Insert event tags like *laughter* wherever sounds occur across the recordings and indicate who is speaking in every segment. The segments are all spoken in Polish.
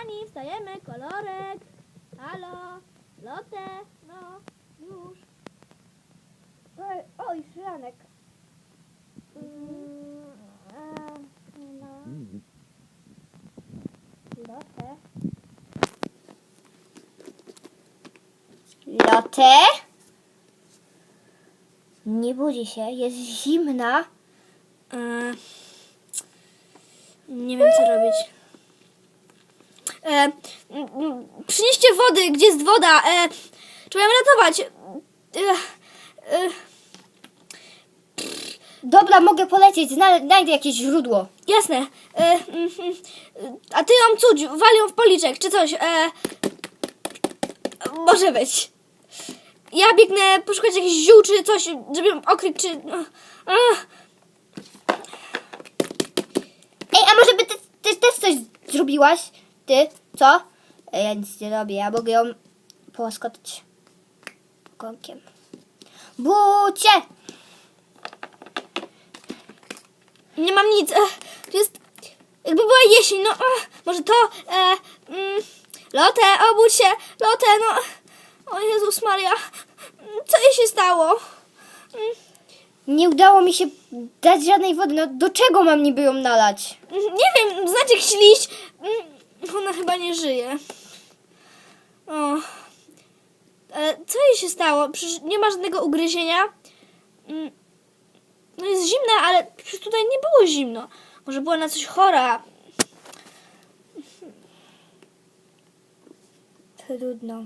Speaker 1: Kochani, wstajemy, kolorek. Halo, lotę, no, już. Oj, oj szranek. Mm, a, no. Lotę.
Speaker 2: Lotę? Nie budzi się, jest zimna.
Speaker 1: E, nie wiem co robić. E, przynieście wody, gdzie jest woda? E, trzeba ją ratować. E, e,
Speaker 2: Dobra, mogę polecieć, zna- znajdę jakieś źródło.
Speaker 1: jasne. E, mm, mm, a ty ją cudź, wal ją w policzek czy coś. E, może być. Ja biegnę poszukać jakichś ziół czy coś, żeby ją okryć czy... e,
Speaker 2: Ej, a może by ty, ty też coś zrobiłaś? Ty, co? Ej, ja nic nie robię, ja mogę ją połaskotać konkiem. Bucie!
Speaker 1: Nie mam nic. E, to jest. Jakby była jesień, no. E, może to. E, mm, lotę, obudź się. Lotę, no. O Jezus Maria. Co jej się stało?
Speaker 2: Nie udało mi się dać żadnej wody, no do czego mam niby ją nalać?
Speaker 1: Nie wiem, znacie jakiś liść. Ona chyba nie żyje. O. E, co jej się stało? Przecież nie ma żadnego ugryzienia. Mm, No jest zimna, ale przecież tutaj nie było zimno. Może była na coś chora.
Speaker 2: Trudno.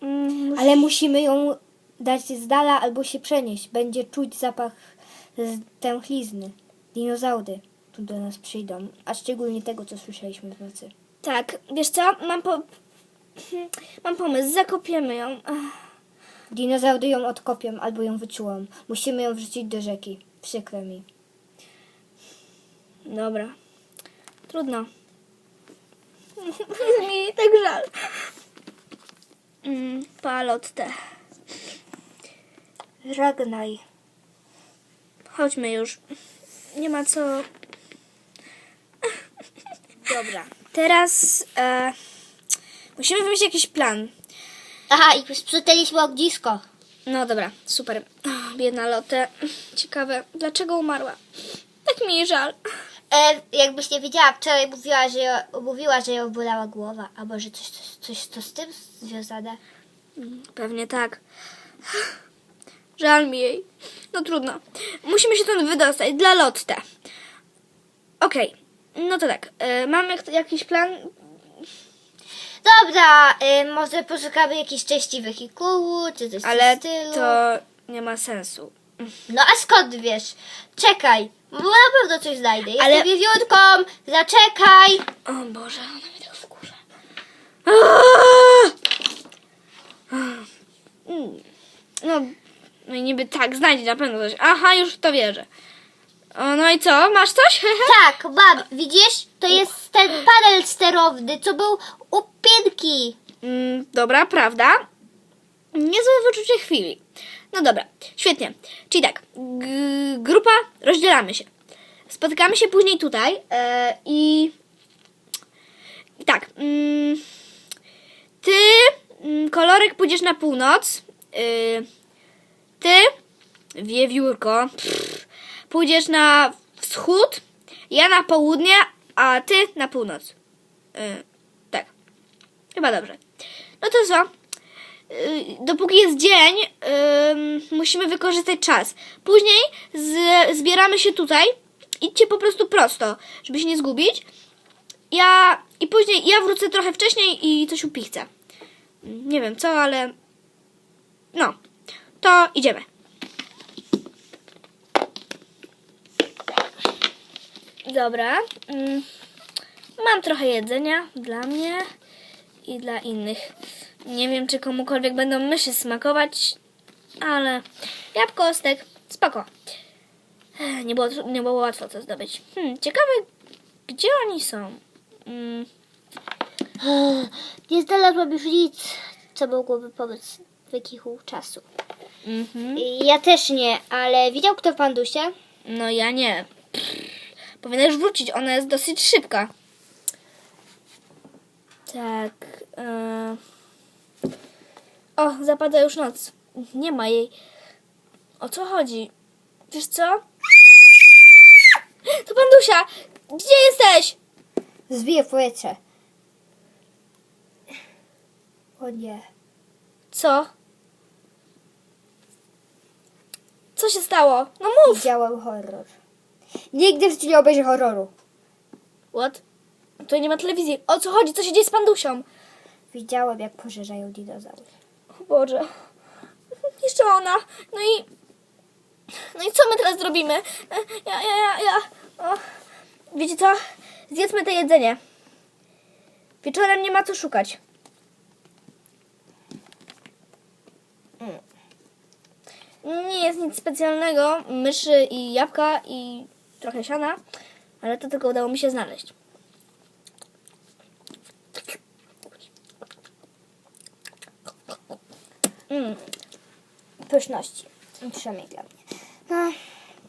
Speaker 1: Mm,
Speaker 2: Ale musimy ją dać z dala albo się przenieść. Będzie czuć zapach z tęchlizny. Dinozaury tu do nas przyjdą. A szczególnie tego, co słyszeliśmy w nocy.
Speaker 1: Tak, wiesz co? Mam, po... *clears throat* Mam pomysł, zakopiemy ją. Ach,
Speaker 2: Dinozaury ją odkopią albo ją wyczułą. Musimy ją wrzucić do rzeki. Przykro mi.
Speaker 1: Dobra. Trudno. *laughs* Mi tak żal. Mm, Palotte.
Speaker 2: Żegnaj.
Speaker 1: Chodźmy już. Nie ma co. Dobra. Teraz e, musimy wymyślić jakiś plan.
Speaker 2: Aha, i sprzątaliśmy ognisko.
Speaker 1: No dobra, super. Biedna Lotę. Ciekawe, dlaczego umarła? Tak mi jej żal.
Speaker 2: E, jakbyś nie wiedziała, wczoraj mówiła, że ją, mówiła, że ją bolała głowa. A może coś, coś, coś to z tym związane?
Speaker 1: Pewnie tak. Żal mi jej. No trudno. Musimy się stąd wydostać dla Lotte. Okej. No to tak. E, mamy jak- jakiś plan?
Speaker 2: Dobra, y, może poszukamy jakiejś części wehikułu, czy coś w
Speaker 1: Ale
Speaker 2: tym stylu.
Speaker 1: to nie ma sensu.
Speaker 2: No a skąd wiesz? Czekaj, bo na pewno coś znajdę. Jestem
Speaker 1: Ale-
Speaker 2: wiewiórką, zaczekaj.
Speaker 1: O Boże, ona mnie tak wkurza. Mm. No, no i niby tak, znajdzie na pewno coś. Aha, już w to wierzę. O, no i co? Masz coś? *laughs*
Speaker 2: Tak, mam, widzisz? To jest ten panel sterowny, co był u Pinki.
Speaker 1: Mm, dobra, prawda? Niezłe wyczucie chwili. No dobra, świetnie. Czyli tak, g- grupa, rozdzielamy się. Spotykamy się później tutaj e, i i tak. Mm, ty, mm, kolorek, pójdziesz na północ. Y, ty, wiewiórko, pff, pójdziesz na wschód. Ja na południe, a ty na północ. Y, tak. Chyba dobrze. No to co? Yy, Dopóki jest dzień, ym, musimy wykorzystać czas. Później z, zbieramy się tutaj. Idźcie po prostu prosto, żeby się nie zgubić. Ja i później ja wrócę trochę wcześniej i coś upichcę. Nie wiem co, ale no. To idziemy. Dobra. Mm. Mam trochę jedzenia dla mnie i dla innych. Nie wiem, czy komukolwiek będą myszy smakować, ale jabłko, ostek, spoko. Nie było, nie było łatwo to zdobyć. Hmm, ciekawe, gdzie oni są? Mm,
Speaker 2: Nie znalazłam już nic, co mogłoby pomóc w wykichu czasu.
Speaker 1: mhm.
Speaker 2: Ja też nie, ale widział kto pandusie?
Speaker 1: No ja nie. Powinnaś wrócić, ona jest dosyć szybka. Tak. e. O, zapada już noc. Nie ma jej. O co chodzi? Wiesz co? To Pandusia! Gdzie jesteś?
Speaker 2: Zbiję powietrze. O nie.
Speaker 1: Co? Co się stało? No mów!
Speaker 2: Widziałem horror. Nigdy w życiu nie obejrzę horroru.
Speaker 1: What? Tu nie ma telewizji. O co chodzi? Co się dzieje z Pandusią?
Speaker 2: Widziałem, jak pożerają dinozaury.
Speaker 1: O Boże. Jeszcze ona. No i... No i co my teraz zrobimy? E, Ja, ja, ja, ja... O. Wiecie co? Zjedzmy to jedzenie. Wieczorem nie ma co szukać. Nie jest nic specjalnego. Myszy i jabłka i trochę siana. Ale to tylko udało mi się znaleźć. Mm.
Speaker 2: Pyszności. Przynajmniej dla mnie. No,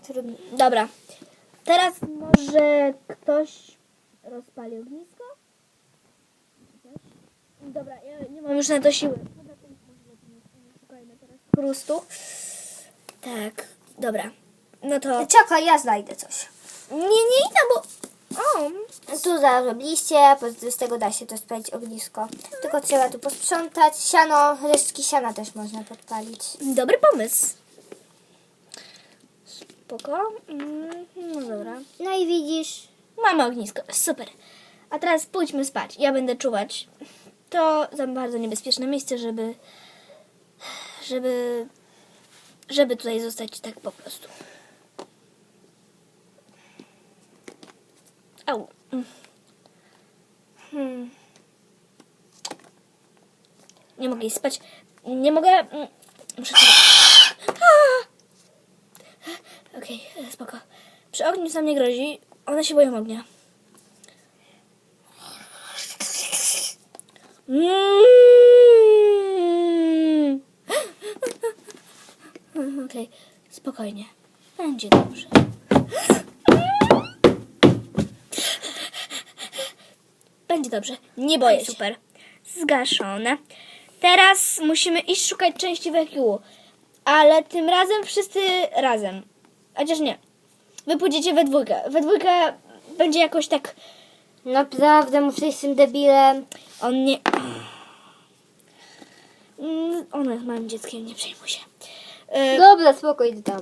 Speaker 2: trudno.
Speaker 1: Dobra. Teraz może ktoś rozpali ognisko? Dobra, ja nie mam już na to siły. Chrustu. Tak, dobra. No to...
Speaker 2: Czekaj, ja znajdę coś.
Speaker 1: Nie, nie idę, bo... O,
Speaker 2: Tu zarobiliście, po- z tego da się też spalić ognisko. Tylko trzeba tu posprzątać. Siano, resztki siana też można podpalić.
Speaker 1: dobry pomysł. Spoko. Mm, No dobra.
Speaker 2: No i widzisz,
Speaker 1: Mamy ognisko, super. A teraz pójdźmy spać. Ja będę czuwać. To za bardzo niebezpieczne miejsce, żeby. żeby. żeby tutaj zostać tak po prostu. Mm.
Speaker 2: hmm,
Speaker 1: Nie mogę iść spać. Nie mogę. mm, Muszę. *gasps* Okej, spoko. Przy ogniu sam nie grozi. One się boją ognia. Mm. *gasps* Okej, spokojnie. Będzie dobrze. Będzie dobrze. Nie boję się. Super. Zgaszone. Teraz musimy iść szukać części wehikułu. Ale tym razem wszyscy razem. Chociaż nie. Wy pójdziecie we dwójkę. We dwójkę będzie jakoś tak...
Speaker 2: naprawdę muszę z tym debilem.
Speaker 1: On nie... Mm, Ona jest małym dzieckiem, nie przejmuj się. E,
Speaker 2: Dobra, spoko, idę tam.